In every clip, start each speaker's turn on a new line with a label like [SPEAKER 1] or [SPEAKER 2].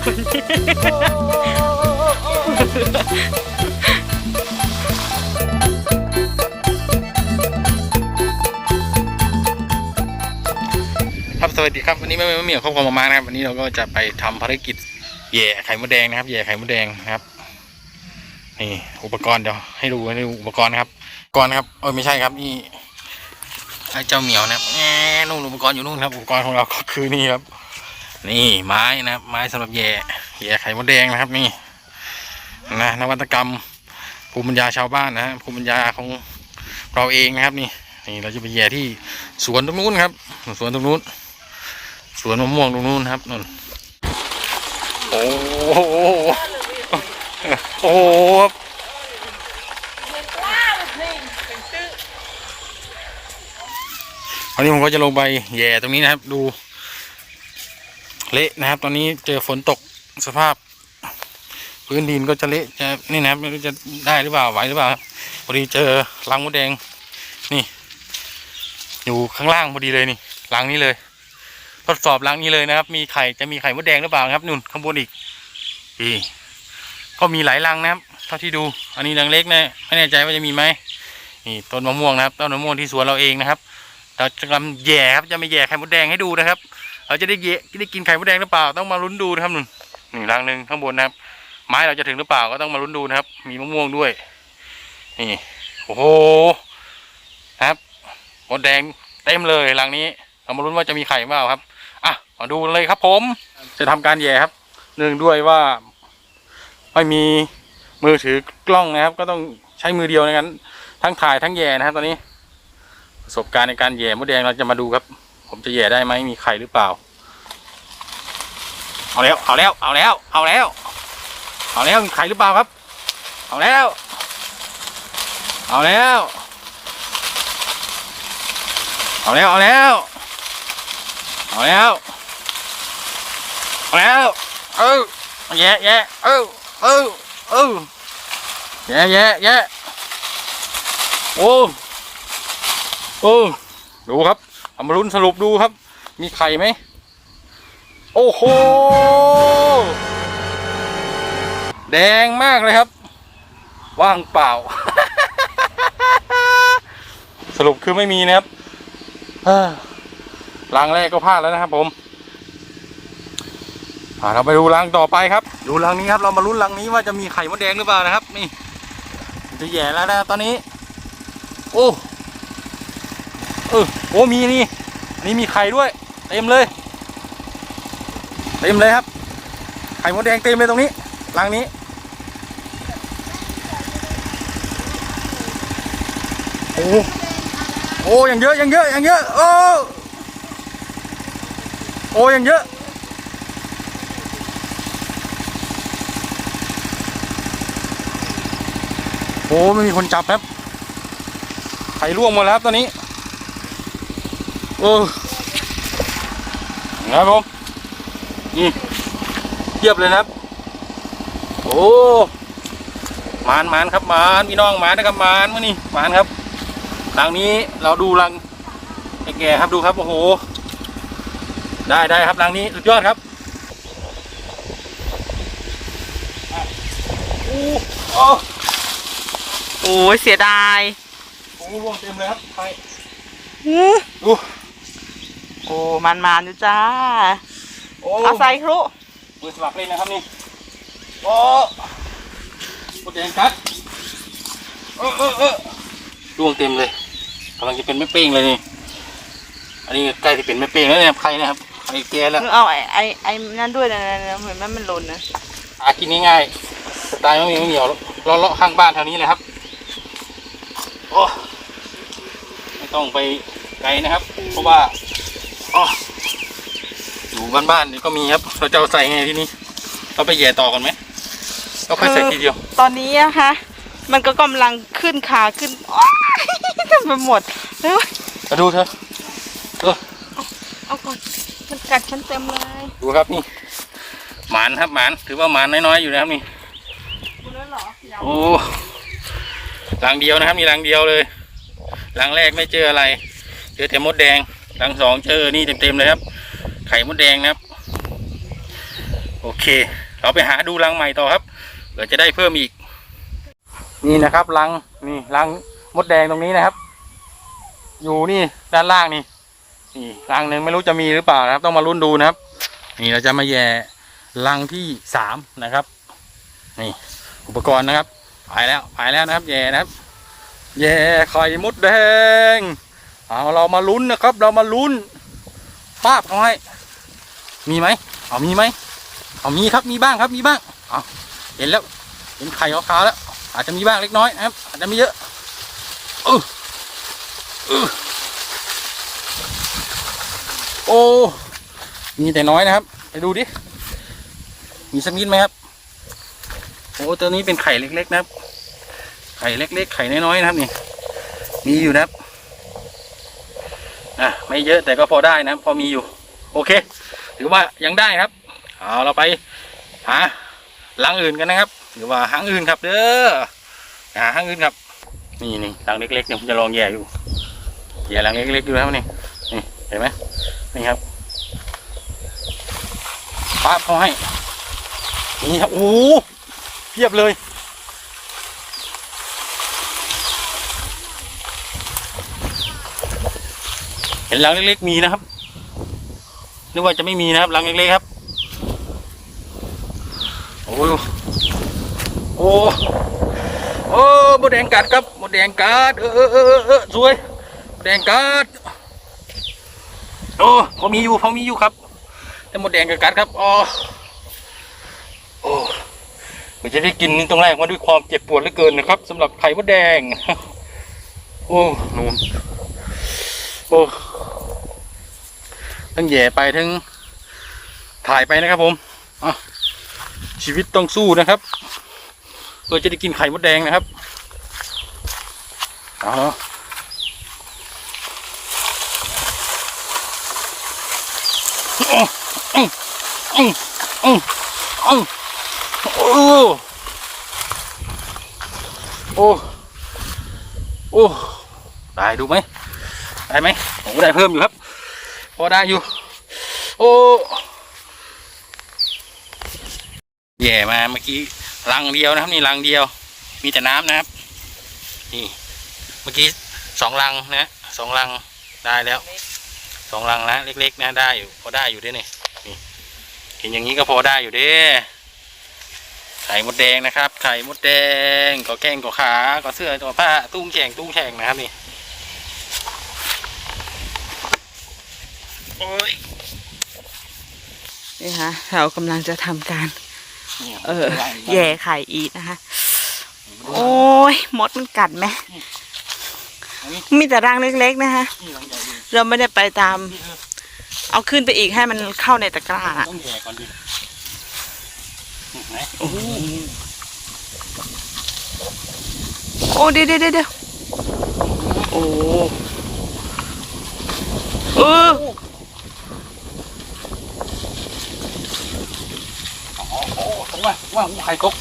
[SPEAKER 1] ครับสวัสดีครับวันนี้แม่แม่เหมียวครอบครัวมามานะครับวันนี้เราก็จะไปทำภารกิจแย่ไข่มดแดงนะครับแย่ไข่มดแดงนะครับนี่อุปกรณ์เดี๋ยวให้ดูให้ดูอุปกรณ์นะครับอุปกรณ์นะครับเออไม่ใช่ครับนี่ไอ้เจ้าเหมียวนะครับแง่นู่นอุปกรณ์อยู่นู่นครับอุปกรณ์ของเราก็คือนี่ครับ นี่ไม้นะครับ ไม้สำหรับแย่แย่ไข่มดแดงนะครับ นี่นะนวัตกรรมภูมิปัญญาชาวบ้านนะฮะภูมิปัญญาของเราเองนะครับ นี่นี่เราจะไปแย่ที่สวนตรงนู้นครับ สวนตรงนู้น สวนมะม่วงตรงนู้นครับนนโอ้โหโอ้โหครับวันนี้ผมก็จะลงไปแย่ตรงนี้นะครับ ดู เละนะครับ ตอนนี้เจอฝนตกสภาพ พื้นดินก็จะเละจะนี่นะครับไม่รู้จะได้หรือเปล่าไหวหรือเปล่าพอดีเจอรังมดแดงนี่ อยู่ข้างล่างพอดีเลยนี่รังนี้เลย ทดสอบรังนี้เลยนะครับ มีไข่จะมีไข่มดแดงหรือเปล่าครับนุ่นข้างบนอีกนี่ก็มีหลายรังนะครับเท่าที่ดู อันนี้รังเล็กนะไม่แน่ใจว่าจะมีไหมนี่ต้นมะม่วงนะครับต้นมะม่วงที่สวนเราเองนะครับเราจะทำแย่ครับจะไม่แย่ไข่มดแดงให้ดูนะครับ เราจะได้แย่จะได้กินไข่มดแดงหรือเปล่าต้องมาลุ้นดูนะครับนุ่นนี่รังหนึ่งข้างบนนะครับ ไม้เราจะถึงหรือเปล่าก็ต้องมาลุ้นดูนะครับ มีมะม่วงด้วยนี่โอ้โหครับมดแดงเต็มเลยรังนี้ เรามาลุ้นว่าจะมีไข่เปล่าครับอะมาดูเลยครับ ผม จะทำการแย่ครับเนื่องด้วยว่า ไม่มีมือถือกล้องนะครับ ก็ต้องใช้มือเดียวในการทั้งถ่ายทั้งแย่นะครับ ตอนนี้ ประสบการณ์ในการแย่มดแดงเราจะมาดูครับ ผมจะแย่ได้ไหมมีไข่หรือเปล่า เอาแล้ว เอาแล้ว เอาแล้ว เอาแล้ว เอาแล้วมีไข่หรือเปล่าครับ เอาแล้ว เอาแล้ว เอาแล้ว เอาแล้ว เอาแล้ว เอาแล้ว เออแย่แย่เออเออเออแย่แย่แย่โอ้ โอ้ ดูครับ เอามาลุ้นสรุปดูครับ มีไข่ไหม โอ้โห แดงมากเลยครับ ว่างเปล่า สรุปคือไม่มีนะครับรังแรกก็พลาดแล้วนะครับผมอ่าเราไปดูรังต่อไปครับ ดูรังนี้ครับ เรามาลุ้นรังนี้ว่าจะมีไข่มดแดงหรือเปล่านะครับ นี่จะแย่แล้วนะตอนนี้ โอ้ เออโอ้มีนี่นนี้มีไข่ด้วย เต็มเลย เต็มเลยครับ ไข่มดแดงเต็มเลยตรงนี้รังนี้ โอ้โอ้ยังเยอะยังเยอะยังเยอะโอ้โอ้ยังเยอะโอ้ไม่มีคนจับครับไข่ร่วงหมดแล้วครับตอนนี้ โอ้นะครับผมนี่เทียบเลยนะครับ โอ้มานมานครับมานพี่น้องมานนะครับมานมานี่มานครับรังนี้เราดูรังแก่ๆครับดูครับโอ้โห ได้ได้ครับรังนี้สุดยอดครับโอ้โอ้
[SPEAKER 2] โอ้ยเสียดาย
[SPEAKER 1] โหร่วงเต็มเลยครับไป
[SPEAKER 2] อื้อ
[SPEAKER 1] ดู
[SPEAKER 2] โอ้ มันมันอยู่จ้า
[SPEAKER 1] โอ้
[SPEAKER 2] เอาใส่ครุ
[SPEAKER 1] มือสมัครเล่นนะครับนี่โอ้โคตรแดงกัดเออเออเออร่วงเต็มเลยกำลังจะเป็นแม่เป้งเลยนี่อันนี้ใกล้จะเป็นแม่เป้งแล้วเนี่ยใครนะครับใครแกแล้ว
[SPEAKER 2] เอาไอ้ไอ้ไอ้นั่นด้วยนะเหมือนมันมันหล่นนะ
[SPEAKER 1] อากินง่ายๆสไตล์ไม่มีไม่เหนียวเลาะเลาะข้างบ้านแถวนี้เลยครับโอ้ไม่ต้องไปไกลนะครับ เพราะว่า อ๋ออยู่บ้านๆนี่ก็มีครับ เราจะเอาใส่ไงที่นี่เราไปแย่ต่อกันไหมเราค่อยใส่ทีเดียว
[SPEAKER 2] ตอนนี้นะคะ มันก็กำลังขึ้นขาขึ้นโอ๊ยทำไปหมดเร็ว
[SPEAKER 1] มาดูเถอะเออ
[SPEAKER 2] เอาก่อนมันกัดฉันเต็มเลย
[SPEAKER 1] ดูครับนี่ หมานครับหมาน ถือว่าหมานน้อยๆอยู่นะครับนี่
[SPEAKER 2] คุณแล้วเหรอเดี๋ยว
[SPEAKER 1] โอ้รังเดียวนะครับนี่รังเดียวเลยรังแรกไม่เจออะไร เจอแต่มดแดง รังสองเจอนี่เต็มๆเลยครับ ไข่มดแดงนะครับโอ้โอเค เราไปหาดูรังใหม่ต่อครับเผื่อจะได้เพิ่มอีก นี่นะครับรังนี่รังมดแดงตรงนี้นะครับ อยู่นี่ด้านล่างนี่นี่รังหนึ่งไม่รู้จะมีหรือเปล่านะครับ ต้องมาลุ้นดูนะครับ นี่เราจะมาแย่รังที่สามนะครับ นี่อุปกรณ์นะครับไปแล้วไปแล้วนะครับ แย่นะครับ แย่ไข่มดแดง เอาเรามาลุ้นนะครับ เรามาลุ้นป้าบเขาให้มีไหมเอามีไหมเอามีครับมีบ้างครับมีบ้างเอาเห็นแล้ว เห็นไข่ขาวๆแล้ว อาจจะมีบ้างเล็กน้อยนะครับ อาจจะไม่เยอะเออเออโอ้มีแต่น้อยนะครับ ไปดูดิ มีสักนิดไหมครับ โอ้ตัวนี้เป็นไข่เล็กๆนะครับ ไข่เล็กๆ ไข่น้อยๆนะครับนี่ มีอยู่นะครับ อะไม่เยอะแต่ก็พอได้นะ พอมีอยู่ โอเค ถือว่ายังได้ครับ เอาเราไปหาหลังอื่นกันนะครับหรือว่าหางอื่นครับ เด้อหาหางอื่นครับ นี่นี่หลังเล็กๆเนี่ยผมจะลองแย่อยู่แย่หลังเล็กๆดูนะครับนี่นี่เห็นไหมนี่ครับปั๊บเขาให้นี่ครับโอ้เพียบเลย เห็นหลังเล็กๆมีนะครับนึกว่าจะไม่มีนะครับหลังเล็กๆครับ โอ้ยโอ้โอ้มดแดงกัดครับมดแดงกัดเออเออเออเออสวยมดแดงกัดโอ้พอมีอยู่พอมีอยู่ครับ แต่มดแดงกัดครับอ๋อโอ้มันจะได้กินตรงแรกมาด้วยความเจ็บปวดเหลือเกินนะครับสำหรับไข่มดแดง โอ้นูน โอ้ทั้งแย่ไปทั้งถ่ายไปนะครับผมอะชีวิตต้องสู้นะครับเพื่อจะได้กินไข่มดแดงนะครับเอาเนาะอื้ออเออเออื้ออื้อโอ้โอ้โอ้ได้ดูไหม ได้ไหมผมก็ได้เพิ่มอยู่ครับ พอได้อยู่ โอ้แย่มาเมื่อกี้ลังเดียวนะครับ นี่ลังเดียว มีแต่น้ำนะครับ นี่ เมื่อกี้สองลังนะสองลังได้แล้วสองลังแล้วเล็กๆนะได้อยู่พอได้อยู่ด้วยนี่นี่เห็นอย่างนี้ก็พอได้อยู่เด้ไข่มดแดงนะครับ ไข่มดแดงก็แกงก็ขาก็เสื้อก็ผ้าตุ้งแฉงตุ้งแฉงนะครับนี่ โอ้ย
[SPEAKER 2] นี่ค่ะเรากำลังจะทำการ
[SPEAKER 1] นี่ย
[SPEAKER 2] เออแย่ไข่อีกนะคะ โอ้ยมดมันกัดไหม
[SPEAKER 1] อันนี้
[SPEAKER 2] มีแต่รังเล็กๆนะคะ
[SPEAKER 1] นี่ลังใหญ่ดี
[SPEAKER 2] เราไม่ได้ไปตาม
[SPEAKER 1] นี่คือ
[SPEAKER 2] เอาขึ้นไปอีกให้มันเข้าในตะกร้าน่ะ
[SPEAKER 1] ต้องแย่ก่อนดินี่ไหน
[SPEAKER 2] โอ้โหโอ้เดี๋ยวเดี๋ยวเดี๋ยวโอ้เออ
[SPEAKER 1] อ๋อ โอ้ตรงว่าว่าไข่กบ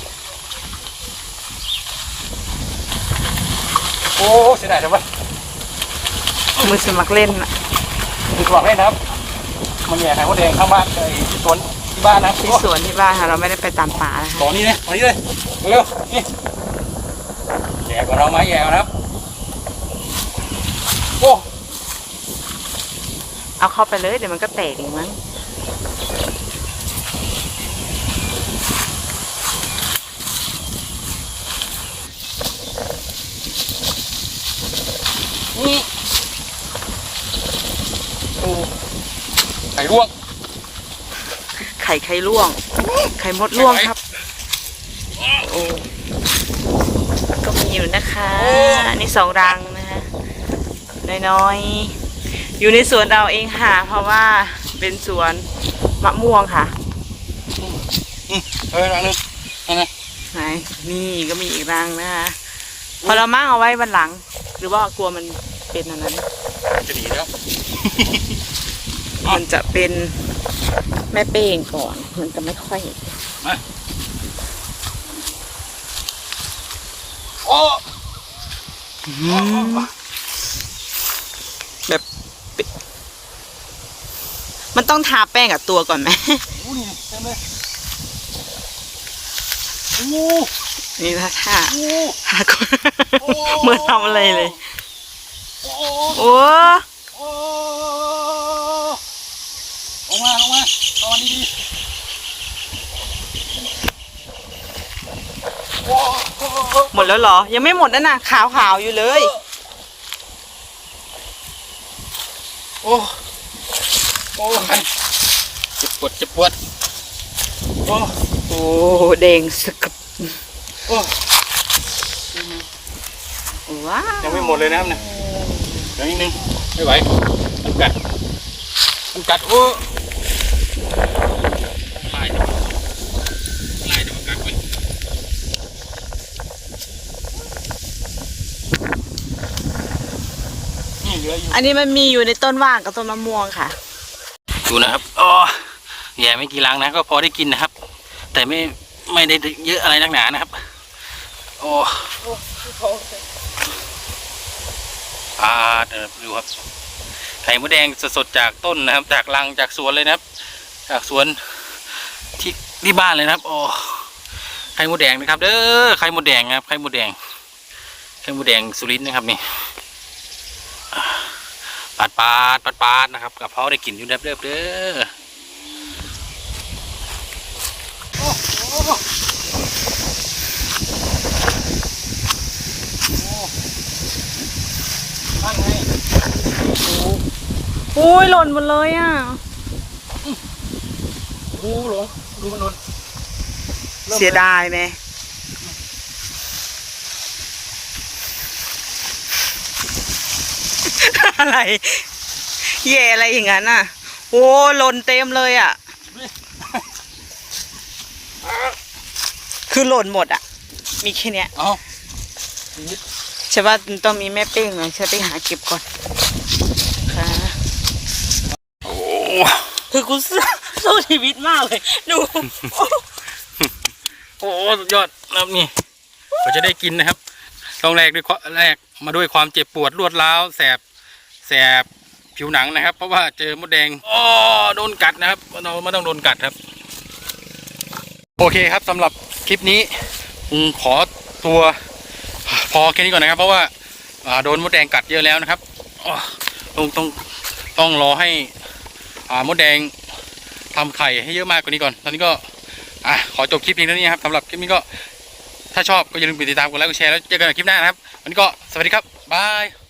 [SPEAKER 1] โอ้เสียดายจังวะ
[SPEAKER 2] มือสมัครเล่นน่ะ
[SPEAKER 1] คือบอกให้นะครับมันแย่ไข่มดแดงข้างบ้านไอ้ที่สวนที่บ้านนะ
[SPEAKER 2] ที่สวนที่บ้านค่ะ เราไม่ได้ไปตามป่านะคะ
[SPEAKER 1] ตอนนี้เลยตอนนี้เลยเร็วๆนี่แย่กว่าเราไหมแย่กว่านะครับโอ้
[SPEAKER 2] เอาเข้าไปเลยเดี๋ยวมันก็แตกเองมั้ง
[SPEAKER 1] นี่โอ้ไข่ร่วง
[SPEAKER 2] ไข่ไข่ร่วง ไข่มดร่วงครับโอ้ก็มีอยู่นะคะอันนี้สองรังนะคะน้อยๆอยู่ในสวนเราเองค่ะ เพราะว่าเป็นสวนมะม่วงค่ะ
[SPEAKER 1] เออรังนึงนั่นไง
[SPEAKER 2] ไหนนี่ก็มีอีกรังนะคะพอเรามั่งเอาไว้วันหลัง หรือว่ากลัวมันเป็นอันนั้น
[SPEAKER 1] จะหนีแล้ว
[SPEAKER 2] มันจะเป็นแม่เป้งก่อน มันจะไม่ค่อย
[SPEAKER 1] โอ้
[SPEAKER 2] แบบมันต้องทาแป้งกับตัวก่อนไหม
[SPEAKER 1] โหนี่เต็มเลยโอ้
[SPEAKER 2] นี่นะท่า
[SPEAKER 1] โอ้
[SPEAKER 2] หาคนเหมือนทำอะไรเลย
[SPEAKER 1] โอ้
[SPEAKER 2] โอ้
[SPEAKER 1] โอ้ลงมาลงมาตอนดีๆโอ้โอ้โอ้
[SPEAKER 2] หมดแล้วเหรอ ยังไม่หมดนะน่ะขาวขาวๆอยู่เลย
[SPEAKER 1] โอ้ โอ้ยเจ็บปวดเจ็บปวด โอ้
[SPEAKER 2] โอ้แดงสกับ
[SPEAKER 1] โอ้
[SPEAKER 2] ว้าว
[SPEAKER 1] ยังไม่หมดเลยนะครับเนี่ยเดี๋ยวนิดนึงไม่ไหวมันกัดมันกัดโอ้ไล่จะไล่จะมากัดไปนี่เห ลืออยู่
[SPEAKER 2] อันนี้มันมีอยู่ในต้นว่างกับต้นมะม่วงค่ะ
[SPEAKER 1] ดูนะครับอ๋อแย่ไม่กี่ลังนะก็พอได้กินนะครับ แต่ไม่ไม่ได้เยอะอะไรนักหนานะครับโอ้อาเดี๋ยวดูครับไข่มดแดงสดๆจากต้นนะครับ จากรังจากสวนเลยนะครับ จากสวนที่ที่บ้านเลยนะครับ โอ้ไข่มดแดงนะครับ เด้อไข่มดแดงนะครับไข่มดแดงไข่มดแดงสุรินทร์นะครับนี่ ปาดปาดปาดปาดนะครับกับเพาได้กินอยู่เด้อเด้อเด้อโอโหนั่นไง
[SPEAKER 2] อุ้ยหล่นหมดเลยอะ
[SPEAKER 1] โอ้โหหลงดูมันหล่น
[SPEAKER 2] เสียดายไหม อะไร แย่อะไรอย่างนั้นอะ โอ้หล่นเต็มเลยอะ คือหล่นหมดอะ มีแค่เนี้ย
[SPEAKER 1] เอา
[SPEAKER 2] ใช่ว่าต้องมีแม่เป้งหน่อยฉันไปหาเก็บก่อนค่ะ
[SPEAKER 1] โอ้
[SPEAKER 2] คือกูสู้สู้ชีวิตมากเลย ดู
[SPEAKER 1] โหสุดยอดนะครับนี่เราจะได้กินนะครับต้องแรกด้วยความแรกมาด้วยความเจ็บปวดรวดร้าวแสบ แสบผิวหนังนะครับ เพราะว่าเจอมดแดงอ๋อโดนกัดนะครับเราไม่ต้องโดนกัดครับ โอเคครับสำหรับคลิปนี้ผมขอตัวพอแค่นี้ก่อนนะครับ เพราะว่าอ่าโดนมดแดงกัดเยอะแล้วนะครับอ๋อต้องต้องต้องรอให้อ่ามดแดงทำไข่ให้เยอะมากกว่านี้ก่อน ตอนนี้ก็อะขอจบคลิปเพียงเท่านี้ครับสำหรับคลิปนี้ก็ถ้าชอบก็อย่าลืมกดติดตามกดไลค์กดแชร์แล้วเจอกันในคลิปหน้านะครับ วันนี้ก็สวัสดีครับบาย